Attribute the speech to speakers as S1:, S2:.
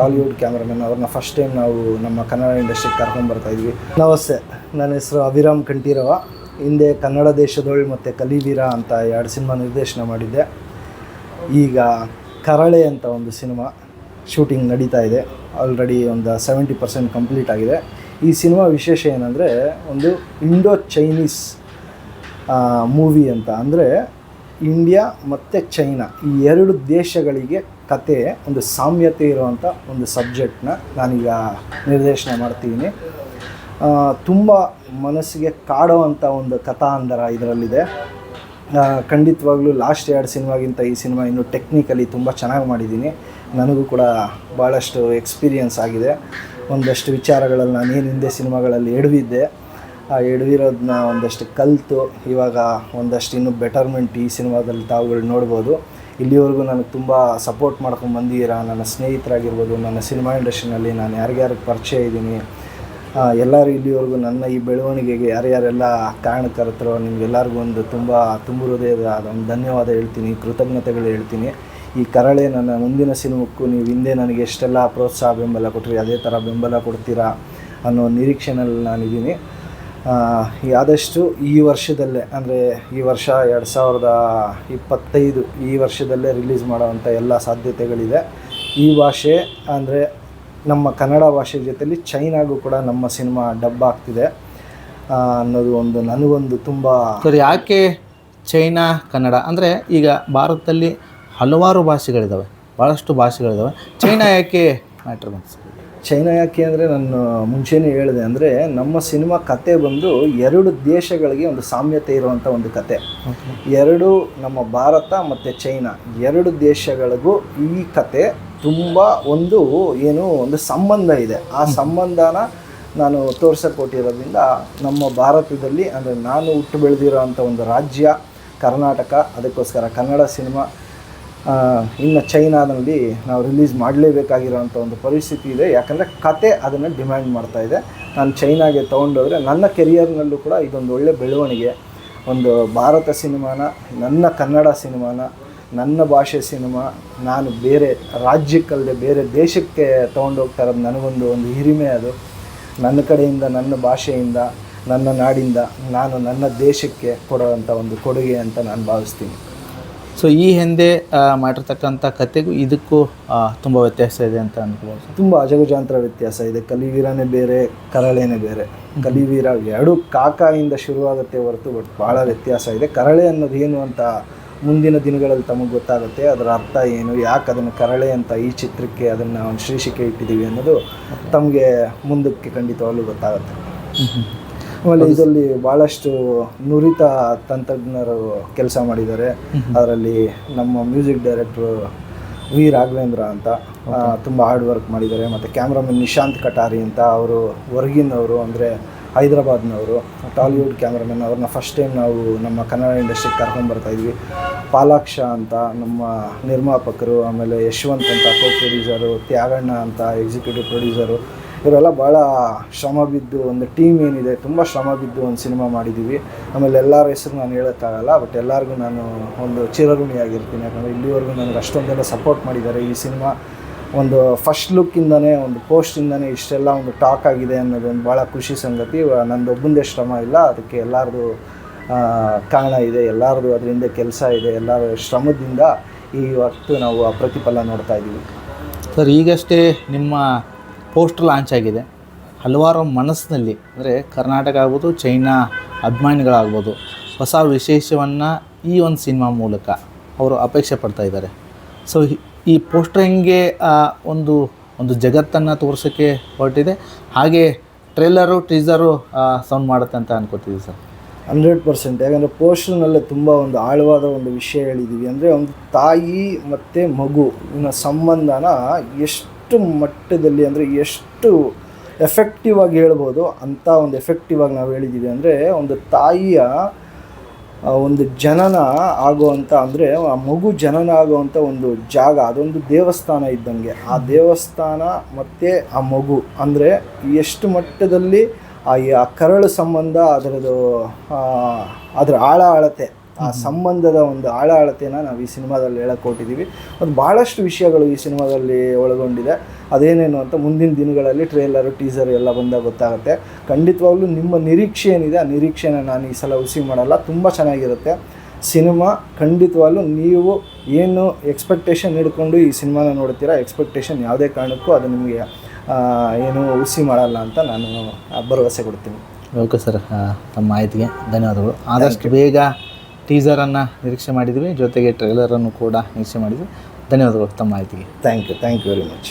S1: Hollywood cameraman ಅವ್ರನ್ನ first time ನಾವು ನಮ್ಮ ಕನ್ನಡ ಇಂಡಸ್ಟ್ರಿಗೆ ಕರ್ಕೊಂಡು ಬರ್ತಾ ಇದ್ವಿ. ನಮಸ್ತೆ, ನನ್ನ ಹೆಸರು ಅಭಿರಾಮ್ ಕಂಠೀರವ. ಹಿಂದೆ ಕನ್ನಡ ದೇಶದೊಳಿ ಮತ್ತು ಕಲಿವೀರ ಅಂತ ಎರಡು ಸಿನಿಮಾ ನಿರ್ದೇಶನ ಮಾಡಿದ್ದೆ. ಈಗ ಕರಳೆ ಅಂತ ಒಂದು ಸಿನಿಮಾ ಶೂಟಿಂಗ್ ನಡೀತಾ ಇದೆ. ಆಲ್ರೆಡಿ ಒಂದು ಸೆವೆಂಟಿ ಪರ್ಸೆಂಟ್ ಕಂಪ್ಲೀಟ್ ಆಗಿದೆ. ಈ ಸಿನಿಮಾ ವಿಶೇಷ ಏನಂದರೆ ಒಂದು ಇಂಡೋ ಚೈನೀಸ್ ಮೂವಿ ಅಂತ ಅಂದರೆ ಇಂಡಿಯಾ ಮತ್ತು ಚೈನಾ ಈ ಎರಡು ದೇಶಗಳಿಗೆ ಕತೆ, ಒಂದು ಸಾಮ್ಯತೆ ಇರುವಂಥ ಒಂದು ಸಬ್ಜೆಕ್ಟ್ನ ನಾನೀಗ ನಿರ್ದೇಶನ ಮಾಡ್ತೀನಿ. ತುಂಬ ಮನಸ್ಸಿಗೆ ಕಾಡುವಂಥ ಒಂದು ಕಥಾಂಧರ ಇದರಲ್ಲಿದೆ. ಖಂಡಿತವಾಗ್ಲೂ ಲಾಸ್ಟ್ ಎರಡು ಸಿನಿಮಾಗಿಂತ ಈ ಸಿನಿಮಾ ಇನ್ನೂ ಟೆಕ್ನಿಕಲಿ ತುಂಬ ಚೆನ್ನಾಗಿ ಮಾಡಿದ್ದೀನಿ. ನನಗೂ ಕೂಡ ಭಾಳಷ್ಟು ಎಕ್ಸ್ಪೀರಿಯನ್ಸ್ ಆಗಿದೆ. ಒಂದಷ್ಟು ವಿಚಾರಗಳಲ್ಲಿ ನಾನು ಹಿಂದೆ ಸಿನಿಮಾಗಳಲ್ಲಿ ಎಡವಿದ್ದೆ. ಆ ಎಡವಿರೋದನ್ನ ಒಂದಷ್ಟು ಕಲಿತು. ಇವಾಗ ಒಂದಷ್ಟು ಇನ್ನೂ ಬೆಟರ್ಮೆಂಟ್ ಈ ಸಿನಿಮಾದಲ್ಲಿ ತಾವುಗಳು ನೋಡ್ಬೋದು. ಇಲ್ಲಿವರೆಗೂ ನನಗೆ ತುಂಬ ಸಪೋರ್ಟ್ ಮಾಡ್ಕೊಂಡು ಬಂದಿದ್ದೀರಾ? ನನ್ನ ಸ್ನೇಹಿತರಾಗಿರ್ಬೋದು, ನನ್ನ ಸಿನಿಮಾ ಇಂಡಸ್ಟ್ರಿನಲ್ಲಿ ನಾನು ಯಾರಿಗ್ಯಾರಿಗೆ ಪರಿಚಯ ಇದ್ದೀನಿ? ಎಲ್ಲರೂ ಇಲ್ಲಿವರೆಗೂ ನನ್ನ ಈ ಬೆಳವಣಿಗೆಗೆ ಯಾರ್ಯಾರೆಲ್ಲ ಕಾರಣಕರ್ತರೋ, ನಿಮಗೆಲ್ಲರಿಗೂ ಒಂದು ತುಂಬ ತುಂಬ ಹೃದಯದ ಒಂದು ಧನ್ಯವಾದ ಹೇಳ್ತೀನಿ, ಕೃತಜ್ಞತೆಗಳು ಹೇಳ್ತೀನಿ. ಈ ಕರಳೆ ನನ್ನ ಮುಂದಿನ ಸಿನಿಮಕ್ಕೂ ನೀವು ಹಿಂದೆ ನನಗೆ ಎಷ್ಟೆಲ್ಲ ಪ್ರೋತ್ಸಾಹ, ಬೆಂಬಲ ಕೊಟ್ಟಿರಿ ಅದೇ ಥರ ಬೆಂಬಲ ಕೊಡ್ತೀರಾ ಅನ್ನೋ ನಿರೀಕ್ಷೆನಲ್ಲಿ ನಾನಿದ್ದೀನಿ. ಆದಷ್ಟು ಈ ವರ್ಷದಲ್ಲೇ, ಅಂದರೆ ಈ ವರ್ಷ ಎರಡು ಸಾವಿರದ ಇಪ್ಪತ್ತೈದು ಈ ವರ್ಷದಲ್ಲೇ ರಿಲೀಸ್ ಮಾಡೋವಂಥ ಎಲ್ಲ ಸಾಧ್ಯತೆಗಳಿದೆ. ಈ ಭಾಷೆ, ಅಂದರೆ ನಮ್ಮ ಕನ್ನಡ ಭಾಷೆ ಜೊತೆಲಿ ಚೈನಾಗೂ ಕೂಡ ನಮ್ಮ ಸಿನಿಮಾ ಡಬ್ ಆಗ್ತಿದೆ. ಅನ್ನೋದು ಒಂದು ನನಗೊಂದು ತುಂಬ
S2: ಸರಿ, ಯಾಕೆ ಚೈನಾ, ಕನ್ನಡ? ಅಂದರೆ ಈಗ ಭಾರತದಲ್ಲಿ ಹಲವಾರು ಭಾಷೆಗಳಿದ್ದಾವೆ ಭಾಳಷ್ಟು ಭಾಷೆಗಳಿದ್ದಾವೆ ಚೈನಾ ಯಾಕೆ ಮ್ಯಾಟ್ರ್ ಬಂತು
S1: ಚೈನಾ ಯಾಕೆ ಅಂದರೆ ನಾನು ಮುಂಚೆನೇ ಹೇಳಿದೆ ಅಂದರೆ ನಮ್ಮ ಸಿನಿಮಾ ಕತೆ ಬಂದು ಎರಡು ದೇಶಗಳಿಗೆ ಒಂದು ಸಾಮ್ಯತೆ ಇರುವಂಥ ಒಂದು ಕತೆ. ಎರಡು ನಮ್ಮ ಭಾರತ ಮತ್ತು ಚೈನಾ. ಎರಡು ದೇಶಗಳಿಗೂ ಈ ಕತೆ ತುಂಬ ಒಂದು ಏನು ಒಂದು ಸಂಬಂಧ ಇದೆ. ಆ ಸಂಬಂಧನ ನಾನು ತೋರಿಸಕೊಟ್ಟಿರೋದ್ರಿಂದ ನಮ್ಮ ಭಾರತದಲ್ಲಿ ಅಂದರೆ ನಾನು ಹುಟ್ಟು ಬೆಳೆದಿರೋ ಅಂಥ ಒಂದು ರಾಜ್ಯ ಕರ್ನಾಟಕ ಅದಕ್ಕೋಸ್ಕರ ಕನ್ನಡ ಸಿನಿಮಾ ಇನ್ನು ಚೈನಾದಲ್ಲಿ ನಾವು ರಿಲೀಸ್ ಮಾಡಲೇಬೇಕಾಗಿರೋಂಥ ಒಂದು ಪರಿಸ್ಥಿತಿ ಇದೆ. ಯಾಕಂದರೆ ಕತೆ ಅದನ್ನು ಡಿಮ್ಯಾಂಡ್ ಮಾಡ್ತಾ ಇದೆ. ನಾನು ಚೈನಾಗೆ ತೊಗೊಂಡೋದ್ರೆ ನನ್ನ ಕೆರಿಯರ್ನಲ್ಲೂ ಕೂಡ ಇದೊಂದು ಒಳ್ಳೆ ಬೆಳವಣಿಗೆ. ಒಂದು ಭಾರತ ಸಿನಿಮಾನ, ನನ್ನ ಕನ್ನಡ ಸಿನಿಮಾನ, ನನ್ನ ಭಾಷೆ ಸಿನಿಮಾ, ನಾನು ಬೇರೆ ರಾಜ್ಯಕ್ಕಲ್ಲದೆ ಬೇರೆ ದೇಶಕ್ಕೆ ತೊಗೊಂಡೋಗ್ತಾ ಇರೋದು ನನಗೊಂದು ಒಂದು ಹಿರಿಮೆ ಅದು. ನನ್ನ ಕಡೆಯಿಂದ, ನನ್ನ ಭಾಷೆಯಿಂದ, ನನ್ನ ನಾಡಿಂದ ನಾನು ನನ್ನ ದೇಶಕ್ಕೆ ಕೊಡೋವಂಥ ಒಂದು ಕೊಡುಗೆ ಅಂತ ನಾನು ಭಾವಿಸ್ತೀನಿ.
S2: ಸೊ ಈ ಹಿಂದೆ ಮಾಡಿರ್ತಕ್ಕಂಥ ಕತೆಗೂ ಇದಕ್ಕೂ ತುಂಬ ವ್ಯತ್ಯಾಸ ಇದೆ ಅಂತ ಅನ್ಕೋಬೋದು.
S1: ತುಂಬ ಅಜಗುಜಾಂತರ ವ್ಯತ್ಯಾಸ ಇದೆ. ಕಲಿವೀರನೇ ಬೇರೆ ಕರಳೆನೇ ಬೇರೆ. ಕಲಿವೀರ ಎರಡು ಕಾಕಾಯಿಂದ ಶುರುವಾಗುತ್ತೆ ಹೊರತು ಬಟ್ ಭಾಳ ವ್ಯತ್ಯಾಸ ಇದೆ. ಕರಳೆ ಅನ್ನೋದು ಏನು ಅಂತ ಮುಂದಿನ ದಿನಗಳಲ್ಲಿ ತಮಗೆ ಗೊತ್ತಾಗುತ್ತೆ. ಅದರ ಅರ್ಥ ಏನು? ಯಾಕೆ ಅದನ್ನು ಕರಳೆ ಅಂತ ಈ ಚಿತ್ರಕ್ಕೆ ಅದನ್ನು ಒಂದು ಶೀರ್ಷಿಕೆ ಇಟ್ಟಿದ್ದೀವಿ ಅನ್ನೋದು ತಮಗೆ ಮುಂದಕ್ಕೆ ಖಂಡಿತವಾಗ್ಲೂ ಗೊತ್ತಾಗುತ್ತೆ. ಆಮೇಲೆ ಇದರಲ್ಲಿ ಭಾಳಷ್ಟು ನುರಿತ ತಂತ್ರಜ್ಞರು ಕೆಲಸ ಮಾಡಿದ್ದಾರೆ. ಅದರಲ್ಲಿ ನಮ್ಮ ಮ್ಯೂಸಿಕ್ ಡೈರೆಕ್ಟ್ರು ವಿ ರಾಘವೇಂದ್ರ ಅಂತ ತುಂಬ ಹಾರ್ಡ್ ವರ್ಕ್ ಮಾಡಿದ್ದಾರೆ. ಮತ್ತು ಕ್ಯಾಮ್ರಾಮನ್ ನಿಶಾಂತ್ ಕಟಾರಿ ಅಂತ ಅವರು ಹೊರಗಿನವರು ಅಂದರೆ ಹೈದರಾಬಾದ್ನವರು ಟಾಲಿವುಡ್ ಕ್ಯಾಮ್ರಾಮನ್ ಅವ್ರನ್ನ ಫಸ್ಟ್ ಟೈಮ್ ನಾವು ನಮ್ಮ ಕನ್ನಡ ಇಂಡಸ್ಟ್ರಿಗೆ ಕರ್ಕೊಂಡು ಇದ್ವಿ. ಪಾಲಾಕ್ಷ ಅಂತ ನಮ್ಮ ನಿರ್ಮಾಪಕರು ಆಮೇಲೆ ಯಶವಂತ್ ಅಂತ ಕೋ ಪ್ರೊಡ್ಯೂಸರು ತ್ಯಾಗಣ್ಣ ಅಂತ ಎಕ್ಸಿಕ್ಯೂಟಿವ್ ಪ್ರೊಡ್ಯೂಸರು ಇವರೆಲ್ಲ ಭಾಳ ಶ್ರಮ ಬಿದ್ದು ಒಂದು ಟೀಮ್ ಏನಿದೆ, ತುಂಬ ಶ್ರಮ ಬಿದ್ದು ಒಂದು ಸಿನಿಮಾ ಮಾಡಿದ್ದೀವಿ ಆಮೇಲೆ ಎಲ್ಲರ ಹೆಸರು ನಾನು ಹೇಳೋಕ್ಕಾಗಲ್ಲ ಬಟ್ ಎಲ್ಲರಿಗೂ ನಾನು ಒಂದು ಚಿರಋಣಿಯಾಗಿರ್ತೀನಿ. ಯಾಕಂದರೆ ಇಲ್ಲಿವರೆಗೂ ನನಗೆ ಅಷ್ಟೊಂದೆಲ್ಲ ಸಪೋರ್ಟ್ ಮಾಡಿದ್ದಾರೆ ಈ ಸಿನಿಮಾ ಒಂದು ಫಸ್ಟ್ ಲುಕ್ಕಿಂದನೇ ಒಂದು ಪೋಸ್ಟಿಂದನೇ ಇಷ್ಟೆಲ್ಲ ಒಂದು ಟಾಕ್ ಆಗಿದೆ ಅನ್ನೋದು ಒಂದು ಭಾಳ ಖುಷಿ ಸಂಗತಿ. ನಂದು ಒಬ್ಬಂದೇ ಶ್ರಮ ಇಲ್ಲ, ಅದಕ್ಕೆ ಎಲ್ಲರದು ಕಾರಣ ಇದೆ, ಎಲ್ಲರದು ಅದರಿಂದ ಕೆಲಸ ಇದೆ, ಎಲ್ಲರ ಶ್ರಮದಿಂದ ಈ ಹೊತ್ತು ನಾವು ಆ ಪ್ರತಿಫಲ ನೋಡ್ತಾ ಇದ್ದೀವಿ
S2: ಸರ್, ಈಗಷ್ಟೇ ನಿಮ್ಮ ಪೋಸ್ಟರ್ ಲಾಂಚ್ ಆಗಿದೆ. ಹಲವಾರು ಮನಸ್ಸಿನಲ್ಲಿ, ಅಂದರೆ ಕರ್ನಾಟಕ ಆಗ್ಬೋದು, ಚೈನಾ ಅಭಿಮಾನಿಗಳಾಗ್ಬೋದು, ಹೊಸ ವಿಶೇಷವನ್ನು ಈ ಒಂದು ಸಿನಿಮಾ ಮೂಲಕ ಅವರು ಅಪೇಕ್ಷೆ ಪಡ್ತಾ ಇದ್ದಾರೆ. ಸೊ ಈ ಪೋಸ್ಟರ್ ಹೆಂಗೆ ಒಂದು ಒಂದು ಜಗತ್ತನ್ನು ತೋರಿಸೋಕ್ಕೆ ಹೊರಟಿದೆ? ಹಾಗೆ ಟ್ರೇಲರು, ಟೀಸರು ಸೌಂಡ್ ಮಾಡುತ್ತೆ ಅಂತ ಅನ್ಕೋತೀವಿ ಸರ್.
S1: Hundred percent. ಯಾಕಂದರೆ ಪೋಸ್ಟರ್ನಲ್ಲೇ ತುಂಬ ಒಂದು ಆಳವಾದ ಒಂದು ವಿಷಯ ಹೇಳಿದ್ದೀವಿ. ಅಂದರೆ ಒಂದು ತಾಯಿ ಮತ್ತು ಮಗು ಇನ್ನ ಸಂಬಂಧನ ಎಷ್ಟು ಮಟ್ಟದಲ್ಲಿ ಅಂದರೆ ಎಷ್ಟು ಎಫೆಕ್ಟಿವ್ ಆಗಿ ಹೇಳ್ಬೋದು, ಅಂಥ ಒಂದು ಎಫೆಕ್ಟಿವ್ ಆಗಿ ನಾವು ಹೇಳಿದ್ದೀವಿ ಅಂದರೆ ಒಂದು ತಾಯಿಯ ಒಂದು ಜನನ ಆಗುವಂಥ ಅಂದರೆ ಆ ಮಗು ಜನನ ಆಗುವಂಥ ಒಂದು ಜಾಗ, ಅದೊಂದು ದೇವಸ್ಥಾನ ಇದ್ದಂಗೆ. ಆ ದೇವಸ್ಥಾನ ಮತ್ತು ಆ ಮಗು ಅಂದರೆ ಎಷ್ಟು ಮಟ್ಟದಲ್ಲಿ ಆ ಕರಳು ಸಂಬಂಧ, ಅದರದ್ದು ಅದರ ಆಳ ಆಳತೆ ಆ ಸಂಬಂಧದ ಒಂದು ಆಳ ಅಳತೆನ ನಾವು ಈ ಸಿನಿಮಾದಲ್ಲಿ ಹೇಳಕ್ ಕೊಟ್ಟಿದ್ದೀವಿ ಒಂದು ಭಾಳಷ್ಟು ವಿಷಯಗಳು ಈ ಸಿನಿಮಾದಲ್ಲಿ ಒಳಗೊಂಡಿದೆ. ಅದೇನೇನು ಅಂತ ಮುಂದಿನ ದಿನಗಳಲ್ಲಿ ಟ್ರೇಲರು ಟೀಸರ್ ಎಲ್ಲ ಬಂದಾಗ ಗೊತ್ತಾಗುತ್ತೆ. ಖಂಡಿತವಾಗ್ಲೂ ನಿಮ್ಮ ನಿರೀಕ್ಷೆ ಏನಿದೆ ಆ ನಿರೀಕ್ಷೆನ ನಾನು ಈ ಸಲ ಹುಸಿ ಮಾಡಲ್ಲ. ತುಂಬ ಚೆನ್ನಾಗಿರುತ್ತೆ. ಸಿನಿಮಾ ಖಂಡಿತವಾಗ್ಲೂ ನೀವು ಏನು ಎಕ್ಸ್ಪೆಕ್ಟೇಷನ್ ಹಿಡ್ಕೊಂಡು ಈ ಸಿನಿಮಾನ ನೋಡ್ತೀರಾ ಎಕ್ಸ್ಪೆಕ್ಟೇಷನ್ ಯಾವುದೇ ಕಾರಣಕ್ಕೂ ಅದು ನಿಮಗೆ ಏನು ಹುಸಿ ಮಾಡಲ್ಲ ಅಂತ ನಾನು ಭರವಸೆ ಕೊಡ್ತೀನಿ.
S2: ಓಕೆ ಸರ್ ತಮ್ಮ ಮಾಹಿತಿಗೆ ಧನ್ಯವಾದಗಳು. ಆದಷ್ಟು ಬೇಗ ಟೀಸರನ್ನು ನಿರೀಕ್ಷೆ ಮಾಡಿದ್ವಿ. ಜೊತೆಗೆ ಟ್ರೈಲರನ್ನು ಕೂಡ ನಿರೀಕ್ಷೆ ಮಾಡಿದ್ವಿ. ಧನ್ಯವಾದಗಳು ತಮ್ಮ ಮಾಹಿತಿಗೆ.
S1: Thank you thank you very much